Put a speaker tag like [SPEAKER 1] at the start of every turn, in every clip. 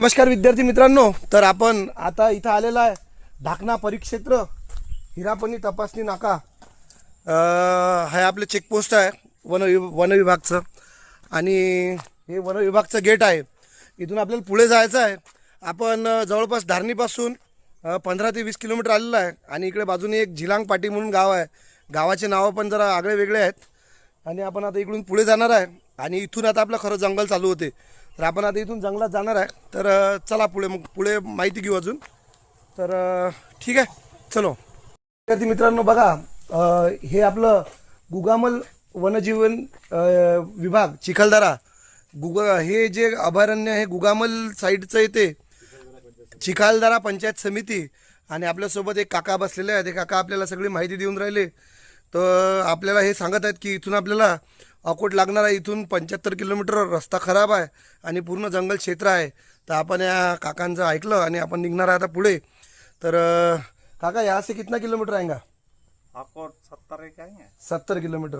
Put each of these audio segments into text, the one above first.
[SPEAKER 1] नमस्कार विद्यार्थी मित्रांनो तर आपण आता इथं आलेला आहे. ढाकणा परिक्षेत्र हिरापणी तपासणी नाका. हे आपले चेकपोस्ट आहे वन वनविभागचं वन विभागचं. आणि हे वन विभागचं गेट आहे. इथून आपल्याला पुढे जायचं आहे. आपण जवळपास धारणीपासून पंधरा ते वीस किलोमीटर आलेलं आहे. आणि इकडे बाजूने एक झिलांग पाटी म्हणून गाव आहे. गावाचे नावं पण जरा आगळे वेगळे आहेत. आणि आपण आता इकडून पुढे जाणार आहे. आणि इथून आता आपलं खरं जंगल चालू होते. तर आपण आता इथून जंगलात जाणार आहे. तर चला पुढे मग पुढे माहिती घेऊ अजून. तर ठीक आहे. चलो. विद्यार्थी मित्रांनो बघा हे आपलं गुगामल वनजीवन विभाग चिखलदरा. गुगा हे जे अभयारण्य आहे गुगामल साईडचं येते चिखलदरा पंचायत समिती. आणि आपल्यासोबत एक काका बसलेले आहेत. ते काका आपल्याला सगळी माहिती देऊन राहिले. तर आपल्याला हे सांगत आहेत की इथून आपल्याला अकोट लागणार आहे. इथून पंच्याहत्तर किलोमीटर रस्ता खराब आहे आणि पूर्ण जंगल क्षेत्र आहे. तर आपण या काकांचं ऐकलं आणि आपण निघणार आहे आता पुढे. तर काका यहाँ से कितना किलोमीटर आएगा
[SPEAKER 2] आपको सत्तर एक आएंगे
[SPEAKER 1] सत्तर किलोमीटर.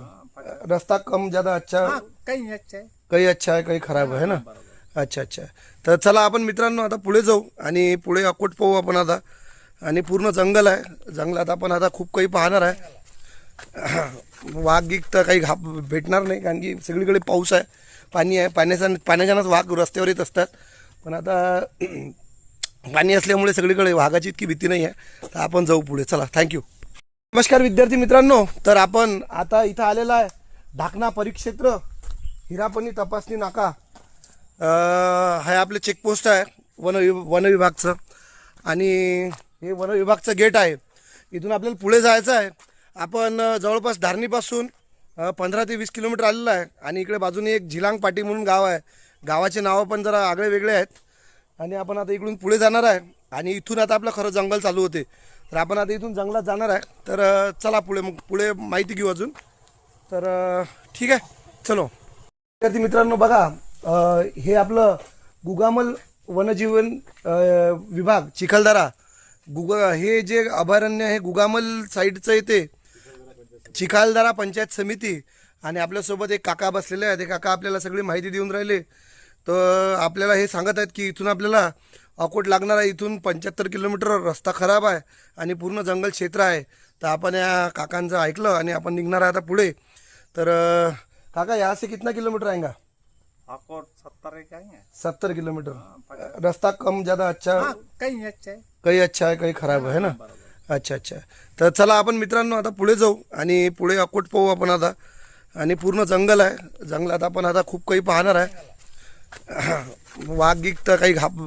[SPEAKER 1] रास्ता कम ज़्यादा अच्छा
[SPEAKER 2] हाँ कहीं अच्छे है
[SPEAKER 1] काही अच्छा आहे काही खराब आहे ना? अच्छा अच्छा. तर चला आपण मित्रांनो आता पुढे जाऊ आणि पुढे अकोट पाहू आपण आता. आणि पूर्ण जंगल आहे. जंगलात आपण आता खूप काही पाहणार आहे. वाघ गिक तर काही घाप भेटणार नाही कारण की सगळीकडे पाऊस आहे पाणी आहे पाण्याचा पाण्याच्यानंच वाघ रस्त्यावर येत असतात. पण आता पाणी असल्यामुळे सगळीकडे वाघाची इतकी भीती नाही आहे. तर आपण जाऊ पुढे. चला थँक्यू नमस्कार विद्यार्थी मित्रांनो. तर आपण आता इथं आलेला आहे. ढाकणा परिक्षेत्र हिरापणी तपासणी नाका. हे आपले चेकपोस्ट आहे वन वनविभागचं आणि हे वनविभागचं गेट आहे. इथून आपल्याला पुढे जायचं आहे. आपण जवळपास धारणीपासून पंधरा ते वीस किलोमीटर आलेलं आहे आणि इकडे बाजूने एक झिलांग पाटी म्हणून गाव आहे. गावाचे नावं पण जरा आगळे वेगळे आहेत. आणि आपण आता इकडून पुढे जाणार आहे आणि इथून आता आपलं खरं जंगल चालू होते. तर आपण आता इथून जंगलात जाणार आहे. तर चला पुढे मग पुढे माहिती घेऊ अजून. तर ठीक आहे चलो. विद्यार्थी मित्रांनो बघा हे आपलं गुगामल वनजीवन विभाग चिखलदरा. गुगा हे जे अभयारण्य आहे गुगामल साईडचं येते चिखलदरा पंचायत समिती आणि आपल्यासोबत एक काका बसलेले आहेत. काका आपल्याला सगळी माहिती देऊन राहिले. तर आपल्याला हे सांगत आहेत की इथून आपल्याला अकोट लागणार आहे इथून पंच्याहत्तर किलोमीटर रस्ता खराब आहे आणि पूर्ण जंगल क्षेत्र आहे. तर आपण या काकांचं ऐकलं आणि आपण निघणार आहे आता पुढे. तर काका यहाँ से कितना किलोमीटर आएगा
[SPEAKER 2] आपको सत्तर
[SPEAKER 1] सत्तर किलोमीटर. रास्ता कम ज़्यादा अच्छा
[SPEAKER 2] हाँ कहीं अच्छे है.
[SPEAKER 1] काही अच्छा आहे काही खराब आहे ना? अच्छा अच्छा. तर चला आपण मित्रांनो आता पुढे जाऊ आणि पुढे अकोट पाहू आपण आता. आणि पूर्ण जंगल आहे. जंगलात आपण आता खूप काही पाहणार आहे. वाघ गिक तर काही घाप